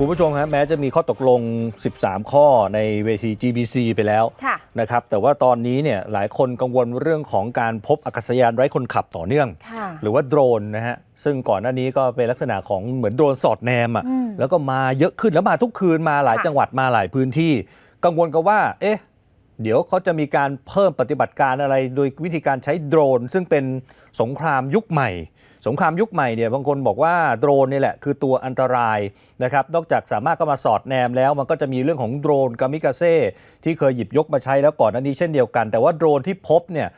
คุณผู้ชมฮะแม้จะมีข้อตกลง 13 ข้อในเวที GBC ไปแล้วค่ะนะครับแต่ว่าตอนนี้เนี่ยหลายคนกังวลเรื่องของการพบอากาศยานไร้คนขับต่อเนื่องค่ะหรือว่าโดรนนะฮะซึ่งก่อนหน้านี้ก็เป็นลักษณะของเหมือนโดรนสอดแนมอะอืมแล้วก็มาเยอะขึ้นแล้วมาทุกคืนมาหลายค่ะจังหวัดมาหลายพื้นที่ กังวลกันว่า เอ๊ะ เดี๋ยวเขาจะมีการเพิ่มปฏิบัติการอะไร โดยวิธีการใช้โดรน ซึ่งเป็นสงครามยุคใหม่ สงครามยุคใหม่เนี่ยบางคนบอกว่าโดรนนี่แหละคือตัวอันตรายนะครับนอกจากสามารถก็มาสอดแนมแล้ว มันก็จะมีเรื่องของโดรนกามิกาเซ่ที่เคยหยิบยกมาใช้แล้วก่อนหน้านี้เช่นเดียวกัน แต่ว่าโดรนที่พบเนี่ย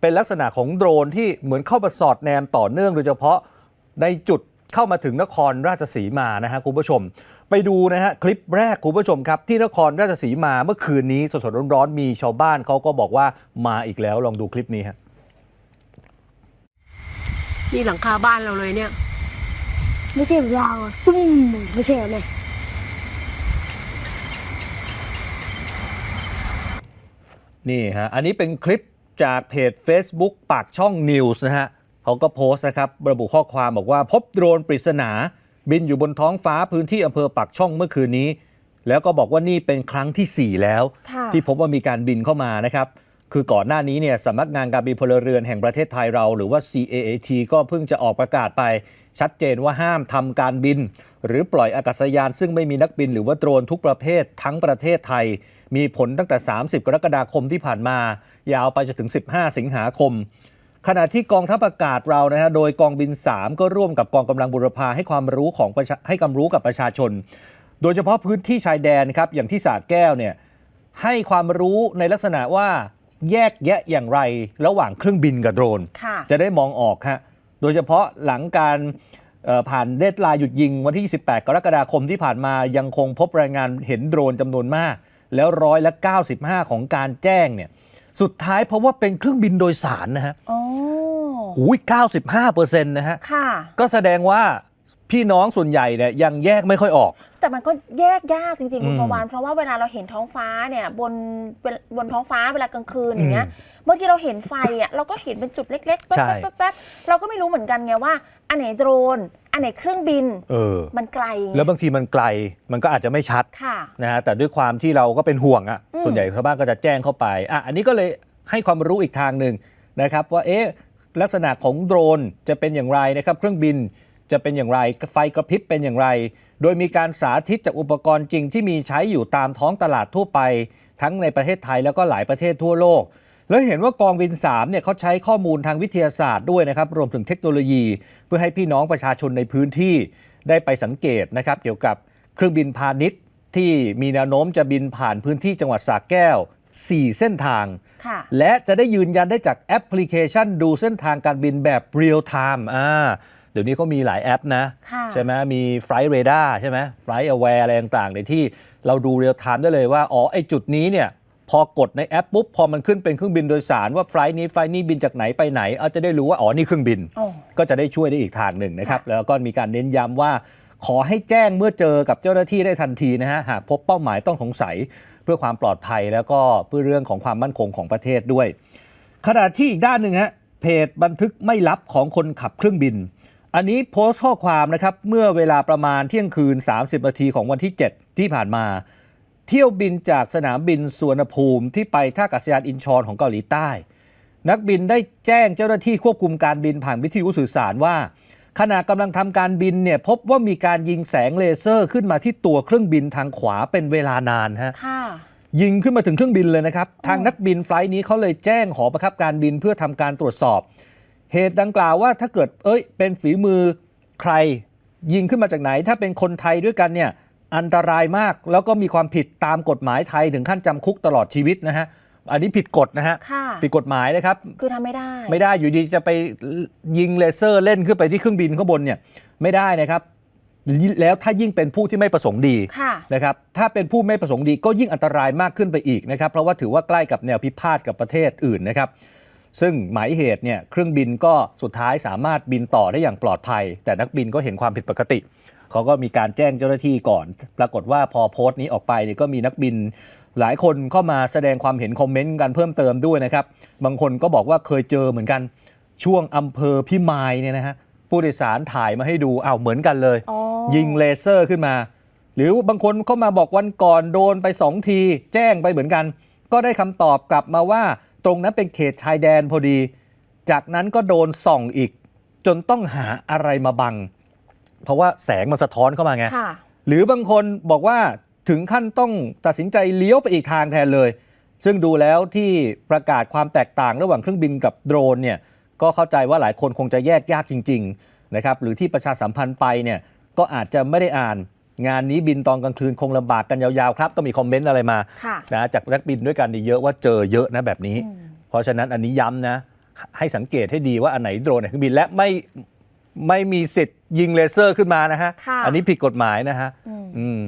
เป็นลักษณะของโดรนที่เหมือนเข้ามาสอดแนมต่อเนื่องโดยเฉพาะในจุด เข้ามาถึงนครราชสีมานะฮะคุณผู้ชม ไปดูนะฮะคลิปแรกคุณผู้ชมครับ ที่นครราชสีมาเมื่อคืนนี้สดๆร้อนๆมีชาวบ้านเขาก็บอกว่ามาอีกแล้วลองดูคลิปนี้ฮะนี่หลังคาบ้านเราเลยเนี่ย ไม่ใช่เราอะปุ้มไม่ใช่ไหมนี่ฮะอันนี้เป็นคลิปจากเพจ Facebook ปากช่อง News นะฮะ เขาก็โพสต์นะครับระบุข้อความบอกว่าพบโดรนปริศนา บินอยู่บนท้องฟ้าพื้นที่อำเภอปากช่องเมื่อคืนนี้ แล้วก็บอกว่านี่เป็นครั้งทีสี่4 แล้วค่ะที่พบว่ามีการบินเข้ามานะครับคือก่อนหน้านี้เนี่ยสำนักงานการบินพลเรือนแห่งประเทศไทยเรา หรือว่า CAAT ก็เพิ่งจะออกประกาศไป ชัดเจนว่าห้ามทำการบิน หรือปล่อยอากาศยาน ซึ่งไม่มีนักบินหรือว่าโดรนทุกประเภททั้งประเทศไทย มีผลตั้งแต่ 30 กรกฎาคมที่ผ่านมา ยาวไปจนถึง 15 สิงหาคม ขณะที่กองทัพอากาศเรานะฮะโดยกองบิน 3 ก็ร่วมกับกองกำลังบุรพาให้ความรู้ของประชาให้ความรู้กับประชาชน โดยเฉพาะพื้นที่ชายแดนครับอย่างที่สระแก้วเนี่ยให้ความรู้ในลักษณะว่าแยกแยะอย่างไรระหว่างเครื่องบินกับโดรนค่ะจะได้มองออกฮะโดยเฉพาะหลังการเอ่อผ่านเดดไลน์หยุดยิงวันที่ 28 กรกฎาคมที่ผ่านมายังคงพบรายงานเห็นโดรนจำนวนมาก แล้วร้อยละ 95 ของการแจ้งเนี่ย สุดท้ายเพราะว่าเป็นเครื่องบินโดยสารนะฮะอ๋อหูย95เปอร์เซ็นต์นะฮะ ค่ะ ก็แสดงว่าพี่น้องส่วนใหญ่เนี่ยยังแยกไม่ค่อยออก แต่มันก็แยกยากจริงๆคุณอืมประวานเพราะว่าเวลาเราเห็นท้องฟ้าเนี่ยบนบนท้องฟ้าเวลากลางคืนอย่างเงี้ยอืมบางทีเราเห็นไฟอะเราก็เห็นเป็นจุดเล็กๆแป๊ใช่บๆแป๊บๆเราก็ไม่รู้เหมือนกันไงว่า อันไหนโดรน อันไหนเครื่องบินเออมันไกลไงแล้วบางทีมันไกลมันก็อาจจะไม่ชัดค่ะนะฮะแต่ด้วยความที่เราก็เป็นห่วงอะ่ะอืมส่วนใหญ่ชาวบ้านก็จะแจ้งเข้าไปอะอันนี้ก็เลยให้ความรู้อีกทางหนึ่งนะครับ ว่าเอ๊ะลักษณะของโดรนจะเป็นอย่างไรนะครับ เครื่องบินจะเป็นอย่างไรไฟกระพริบเป็นอย่างไร โดยมีการสาธิตจากอุปกรณ์จริงที่มีใช้อยู่ตามท้องตลาดทั่วไป ทั้งในประเทศไทยแล้วก็หลายประเทศทั่วโลก แล้วเห็นว่ากองบิน3เนี่ยเขาใช้ข้อมูลทางวิทยาศาสตร์ด้วยนะครับรวมถึงเทคโนโลยี เพื่อให้พี่น้องประชาชนในพื้นที่ได้ไปสังเกตนะครับเกี่ยวกับเครื่องบินพาณิชย์ ที่มีแนวโน้มจะบินผ่านพื้นที่จังหวัดสระแก้ว 4 เส้นทางค่ะและจะได้ยืนยันได้จากแอปพลิเคชันดูเส้นทางการบินแบบเรียลไทม์อ่าเดี๋ยวนี้เขามีหลายแอปนะค่ะใช่ไหมมี Flight Radar ใช่ไหม Flight Aware อะไรต่างๆในที่เราดูเรียลไทม์ได้เลยว่า อ๋อ ไอจุดนี้เนี่ย พอกดในแอปปุ๊บพอมันขึ้นเป็นเครื่องบินโดยสารว่าไฟล์นี้ไฟล์นี้บินจากไหนไปไหนเอาจะได้รู้ว่าอ๋อนี่เครื่องบินโอ้ก็จะได้ช่วยได้อีกทางหนึ่งนะครับค่ะแล้วก็มีการเน้นย้ำว่า ขอให้แจ้งเมื่อเจอกับเจ้าหน้าที่ได้ทันทีนะฮะหากพบเป้าหมายต้องสงสัยเพื่อความปลอดภัยแล้วก็เพื่อเรื่องของความมั่นคงของประเทศด้วย ขณะที่อีกด้านหนึ่งฮะเพจบันทึกไม่ลับของคนขับเครื่องบิน อันนี้โพสต์ข้อความนะครับเมื่อเวลาประมาณเที่ยงคืน 30นาทีของวันที่ 7 ที่ผ่านมา เที่ยวบินจากสนามบินสุวรรณภูมิที่ไปท่าอากาศยานอินชอนของเกาหลีใต้ นักบินได้แจ้งเจ้าหน้าที่ควบคุมการบินผ่านวิทยุสื่อสารว่า ขณะกำลังทำการบินเนี่ยพบว่ามีการยิงแสงเลเซอร์ขึ้นมาที่ตัวเครื่องบินทางขวาเป็นเวลานานฮะค่ะยิงขึ้นมาถึงเครื่องบินเลยนะครับ ทางนักบินไฟลท์นี้เขาเลยแจ้งหอประคับการบินเพื่อทำการตรวจสอบ เหตุดังกล่าวว่าถ้าเกิดเอ้ยเป็นฝีมือใครยิงขึ้นมาจากไหน ถ้าเป็นคนไทยด้วยกันเนี่ย อันตรายมากแล้วก็มีความผิดตามกฎหมายไทยถึงขั้นจำคุกตลอดชีวิตนะฮะอันนี้ผิดกฎนะฮะค่ะ ผิดกฎหมายนะครับ คือทำไม่ได้ ไม่ได้อยู่ดีจะไปยิงเลเซอร์เล่นขึ้นไปที่เครื่องบินข้างบนเนี่ยไม่ได้นะครับ แล้วถ้ายิ่งเป็นผู้ที่ไม่ประสงค์ดีค่ะ นะครับถ้าเป็นผู้ไม่ประสงค์ดีก็ยิ่งอันตรายมากขึ้นไปอีกนะครับเพราะว่าถือว่าใกล้กับแนวพิพาทกับประเทศอื่นนะครับ ซึ่งหมายเหตุเนี่ยเครื่องบินก็สุดท้ายสามารถบินต่อได้อย่างปลอดภัย แต่นักบินก็เห็นความผิดปกติ เขาก็มีการแจ้งเจ้าหน้าที่ก่อน ปรากฏว่าพอโพสต์นี้ออกไปเนี่ยก็มีนักบินหลายคนเข้ามาแสดงความเห็นคอมเมนต์กันเพิ่มเติมด้วยนะครับ บางคนก็บอกว่าเคยเจอเหมือนกันช่วงอำเภอพิมายเนี่ยนะฮะผู้โดยสารถ่ายมาให้ดูอ้าวเหมือนกันเลยอ๋อยิงเลเซอร์ขึ้นมา หรือบางคนเข้ามาบอกวันก่อนโดนไปสองที แจ้งไปเหมือนกัน ก็ได้คำตอบกลับมาว่า ตรงนั้นเป็นเขตชายแดนพอดี จากนั้นก็โดนส่องอีก จนต้องหาอะไรมาบัง เพราะว่าแสงมันสะท้อนเข้ามาไง ค่ะ หรือบางคนบอกว่าถึงขั้นต้องตัดสินใจเลี้ยวไปอีกทางแทนเลย ซึ่งดูแล้วที่ประกาศความแตกต่างระหว่างเครื่องบินกับโดรนเนี่ยก็เข้าใจว่าหลายคนคงจะแยกยากจริงๆนะครับหรือที่ประชาสัมพันธ์ไปเนี่ยก็อาจจะไม่ได้อ่าน งานนี้บินตอนกลางคืนคงลำบากกันยาวๆครับ ก็มีคอมเมนต์อะไรมาค่ะ นะจากนักบินด้วยกันนี่เยอะว่าเจอเยอะนะแบบนี้ เพราะฉะนั้นอันนี้ย้ำนะ ให้สังเกตให้ดีว่าอันไหนโดรนไหนเครื่องบินและไม่ ไม่มีสิทธิ์ยิงเลเซอร์ขึ้นมานะฮะ ค่ะ อันนี้ผิดกฎหมายนะฮะอืมอืม